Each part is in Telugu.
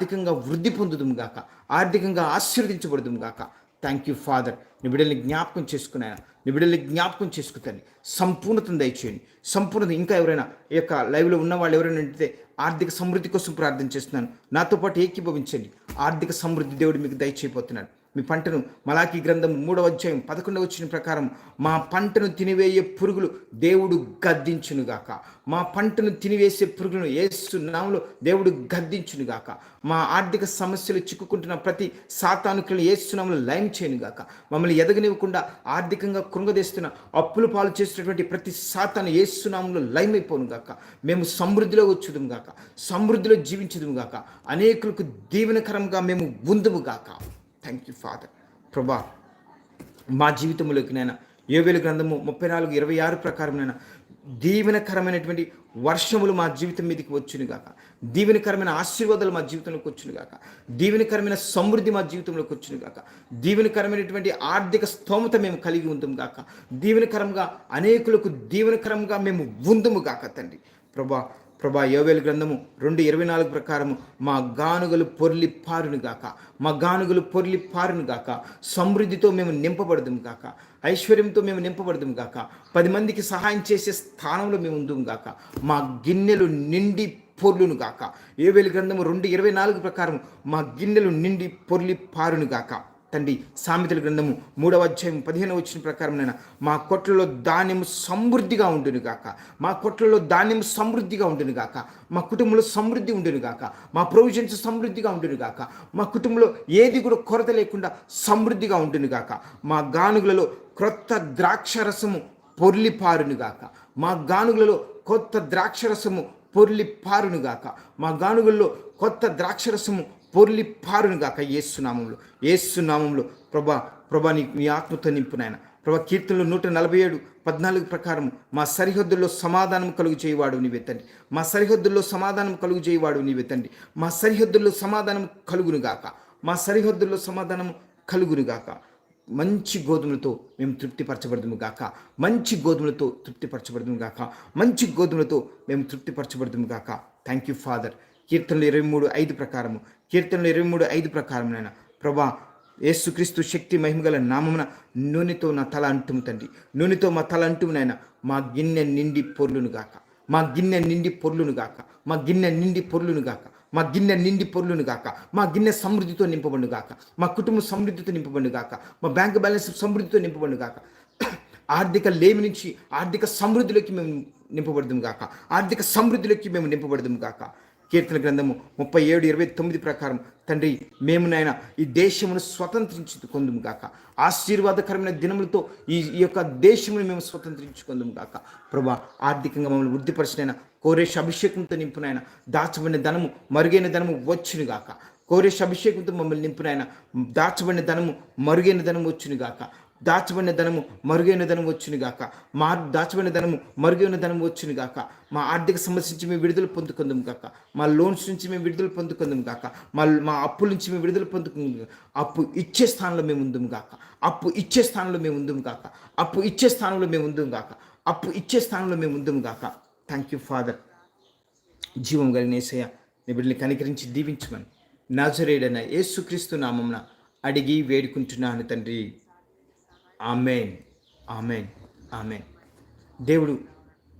ఆర్థికంగా వృద్ధి పొందుదుము గాక. ఆర్థికంగా ఆశీర్వదించబడదు గాక. థ్యాంక్ యూ ఫాదర్ నీ బిడ్డల్ని జ్ఞాపకం చేసుకున్నాయన నీ బిడ్డల్ని జ్ఞాపకం చేసుకుతాను సంపూర్ణతను దయచేయండి. సంపూర్ణత ఇంకా ఎవరైనా ఈ యొక్క లైవ్లో ఉన్న వాళ్ళు ఎవరైనా ఉంటే ఆర్థిక సమృద్ధి కోసం ప్రార్థన చేస్తున్నాను. నాతో పాటు ఏకీభవించండి. ఆర్థిక సమృద్ధి దేవుడు మీకు దయచేయబోతున్నాడు. మీ పంటను మలాకి గ్రంథం మూడవ అధ్యాయం పదకొండవ వచ్చిన ప్రకారం మా పంటను తినివేయే పురుగులు దేవుడు గద్దించునుగాక. మా పంటను తినివేసే పురుగులను ఏసు దేవుడు గద్దించునుగాక. మా ఆర్థిక సమస్యలు చిక్కుకుంటున్న ప్రతి సాతానుకులను ఏసునామలు లయం చేయనుగాక. మమ్మల్ని ఎదగనివ్వకుండా ఆర్థికంగా కృంగదేస్తున్న అప్పులు పాలు చేస్తున్నటువంటి ప్రతి సాతాను ఏసునామంలో లయమైపోనుగాక. మేము సమృద్ధిలో వచ్చుదుము గాక సమృద్ధిలో జీవించదుము గాక అనేకులకు దీవెనకరంగా మేము ఉందుము గాక థ్యాంక్ యూ ఫాదర్ ప్రభా మా జీవితంలోకి నైనా ఏవేలు గ్రంథము ముప్పై నాలుగు ఇరవై ఆరు ప్రకారం నైనా దీవెనకరమైనటువంటి వర్షములు మా జీవితం మీదకి వచ్చును గాక. దీవెనకరమైన ఆశీర్వాదాలు మా జీవితంలోకి వచ్చును గాక. దీవెనకరమైన సమృద్ధి మా జీవితంలోకి వచ్చును గాక. దీవెనకరమైనటువంటి ఆర్థిక స్తోమత మేము కలిగి ఉందాం గాక. దీవెనకరంగా అనేకులకు దీవెనకరంగా మేము ఉందము గాక తండ్రి. ప్రభా ప్రభా యోవేలు గ్రంథము రెండు ఇరవై నాలుగు ప్రకారము మా గానుగలు పొర్లి పారును గాక. మా గానుగలు పొర్లి పారును గాక. సమృద్ధితో మేము నింపబడదుం గాక. ఐశ్వర్యంతో మేము నింపబడదుం గాక. పది మందికి సహాయం చేసే స్థానంలో మేము ఉందుం గాక. మా గిన్నెలు నిండి పొర్లును గాక. ఏవేలు గ్రంథము రెండు ఇరవై నాలుగు ప్రకారం మా గిన్నెలు నిండి పొర్లి పారును గాక. తండ్రి సామెతల గ్రంథము మూడవ అధ్యాయం పదిహేను వచ్చిన ప్రకారం నేను మా కొట్లలో ధాన్యం సమృద్ధిగా ఉండును గాక. మా కొట్లలో ధాన్యం సమృద్ధిగా ఉండును గాక. మా కుటుంబంలో సమృద్ధి ఉండును గాక. మా ప్రొవిజన్స్ సమృద్ధిగా ఉండును గాక. మా కుటుంబంలో ఏది కూడా కొరత లేకుండా సమృద్ధిగా ఉండును గాక. మా గానుగులలో క్రొత్త ద్రాక్షరసము పొర్లి పారును గాక. మా గానుగులలో కొత్త ద్రాక్షరసము పొర్లి పారును గాక. మా గానుగుల్లో కొత్త ద్రాక్షరసము పొర్లిపారును గాక ఏసునామంలో ఏసునామంలో ప్రభా ప్రభా నీ నీ ఆత్మతో నింపు నాయన. ప్రభా కీర్తనలు నూట నలభై ఏడు పద్నాలుగు ప్రకారం మా సరిహద్దుల్లో సమాధానం కలుగు చేయవాడు నీవే తండ్రి. మా సరిహద్దుల్లో సమాధానం కలుగు చేయవాడు నీవే తండ్రి. మా సరిహద్దుల్లో సమాధానం కలుగును గాక మా సరిహద్దుల్లో సమాధానం కలుగును గాక మంచి గోధుమలతో మేము తృప్తిపరచబడదుము గాక మంచి గోధుమలతో తృప్తిపరచబడదుము గాక మంచి గోధుమలతో మేము తృప్తిపరచబడదుము గాక థ్యాంక్ యూ ఫాదర్ కీర్తనలు ఇరవై మూడు ఐదు ప్రకారము. కీర్తనలు ఇరవై మూడు ఐదు ప్రకారం నాయన. ప్రభా యేసుక్రీస్తు శక్తి మహిమగల నామమున నూనెతో నా తల అంటుము తండ్రి. నూనెతో మా తల అంటుము నాయన. మా గిన్నె నిండి పొర్లును గాక. మా గిన్నె నిండి పొర్లును గాక. మా గిన్నె నిండి పొర్లును గాక. మా గిన్నె నిండి పొర్లును గాక. మా గిన్నె సమృద్ధితో నింపబడును గాక. మా కుటుంబం సమృద్ధితో నింపబడును గాక. మా బ్యాంక్ బ్యాలెన్స్ సమృద్ధితో నింపబడును గాక. ఆర్థిక లేమి నుంచి ఆర్థిక సమృద్ధిలోకి మేము నింపబడదాం గాక. ఆర్థిక సమృద్ధిలోకి మేము నింపబడదాం గాక. కీర్తన గ్రంథము ముప్పై ఏడు ఇరవై తొమ్మిది ప్రకారం తండ్రి మేము నాయన ఈ దేశమును స్వతంత్రించుకుందాము గాక. ఆశీర్వాదకరమైన దినములతో ఈ ఈ యొక్క దేశమును మేము స్వతంత్రించుకుందాము గాక. ప్రభా ఆర్థికంగా మమ్మల్ని వృద్ధిపరిచిన కోరేష్ అభిషేకంతో నింపునైనా దాచబడిన ధనము మరుగైన ధనము వచ్చును గాక. కోరేష్ అభిషేకంతో మమ్మల్ని నింపునైనా దాచబడిన ధనము మరుగైన ధనము వచ్చును గాక. దాచబడిన ధనము మరుగైన ధనం వచ్చును గాక. మా దాచబడిన ధనము మరుగైన ధనం వచ్చును గాక. మా ఆర్థిక సమస్య నుంచి మేము విడుదల పొందుకుందాం గాక. మా లోన్స్ నుంచి మేము విడుదల పొందుకుందాం గాక. మా మా అప్పుల నుంచి మేము విడుదల పొందుకుందాం అప్పు ఇచ్చే స్థానంలో మేము ఉందాం గాక. అప్పు ఇచ్చే స్థానంలో మేము ఉందాం గాక. అప్పు ఇచ్చే స్థానంలో మేము ఉందాం గాక. అప్పు ఇచ్చే స్థానంలో మేము ఉందాం గాక. థ్యాంక్ యూ ఫాదర్ జీవం కలిగిన ఏసయ్య నీ బిడ్డని కనికరించి దీవించమని. నాజరేడన యేసుక్రీస్తు నామమున అడిగి వేడుకుంటున్నాను తండ్రి. ఆమెన్. ఆమెన్. ఆమెన్. దేవుడు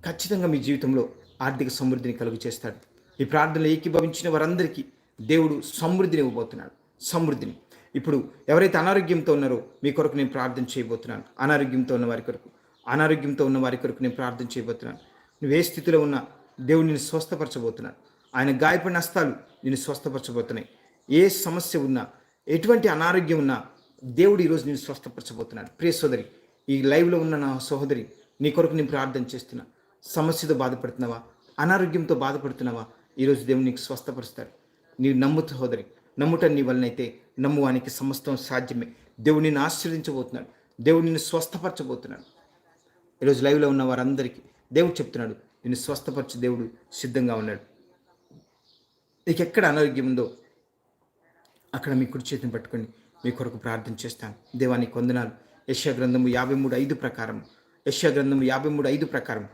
ఖచ్చితంగా మీ జీవితంలో ఆర్థిక సమృద్ధిని కలుగు చేస్తాడు. ఈ ప్రార్థనలో ఏకీభవించిన వారందరికీ దేవుడు సమృద్ధిని ఇవ్వబోతున్నాడు. సమృద్ధిని. ఇప్పుడు ఎవరైతే అనారోగ్యంతో ఉన్నారో మీ కొరకు నేను ప్రార్థన చేయబోతున్నాను. అనారోగ్యంతో ఉన్న వారి కొరకు. అనారోగ్యంతో ఉన్న వారి కొరకు నేను ప్రార్థన చేయబోతున్నాను. నువ్వు ఏ స్థితిలో ఉన్నా దేవుడు స్వస్థపరచబోతున్నాను ఆయన గాయపడిన హస్తాలు నేను స్వస్థపరచబోతున్నాయి. ఏ సమస్య ఉన్నా ఎటువంటి అనారోగ్యం ఉన్నా దేవుడు ఈరోజు నేను స్వస్థపరచబోతున్నాడు. ప్రియ సోదరి ఈ లైవ్లో ఉన్న నా సహోదరి నీ కొరకు నేను ప్రార్థన చేస్తున్నా. సమస్యతో బాధపడుతున్నావా? అనారోగ్యంతో బాధపడుతున్నావా? ఈరోజు దేవుడు నీకు స్వస్థపరుస్తాడు. నీవు నమ్ము సహోదరి నమ్ముట నీ వలనైతే నమ్మువానికి సమస్తం సాధ్యమే. దేవుడు నిన్ను ఆశీర్వదించబోతున్నాడు. దేవుడు నిన్ను స్వస్థపరచబోతున్నాడు. ఈరోజు లైవ్లో ఉన్న వారందరికీ దేవుడు చెప్తున్నాడు నిన్ను స్వస్థపరచు దేవుడు సిద్ధంగా ఉన్నాడు. నీకు ఎక్కడ అనారోగ్యం ఉందో అక్కడ మీ కుడి చేతిని పట్టుకోండి మీ కొరకు ప్రార్థన చేస్తాను. దేవాన్ని కొందనాలు యశ్యా గ్రంథము యాభై మూడు ఐదు ప్రకారం. యశ్యా గ్రంథము యాభై మూడు ఐదు ప్రకారం.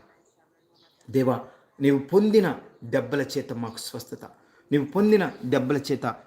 దేవా నీవు పొందిన దెబ్బల చేత మాకు స్వస్థత. నీవు పొందిన దెబ్బల చేత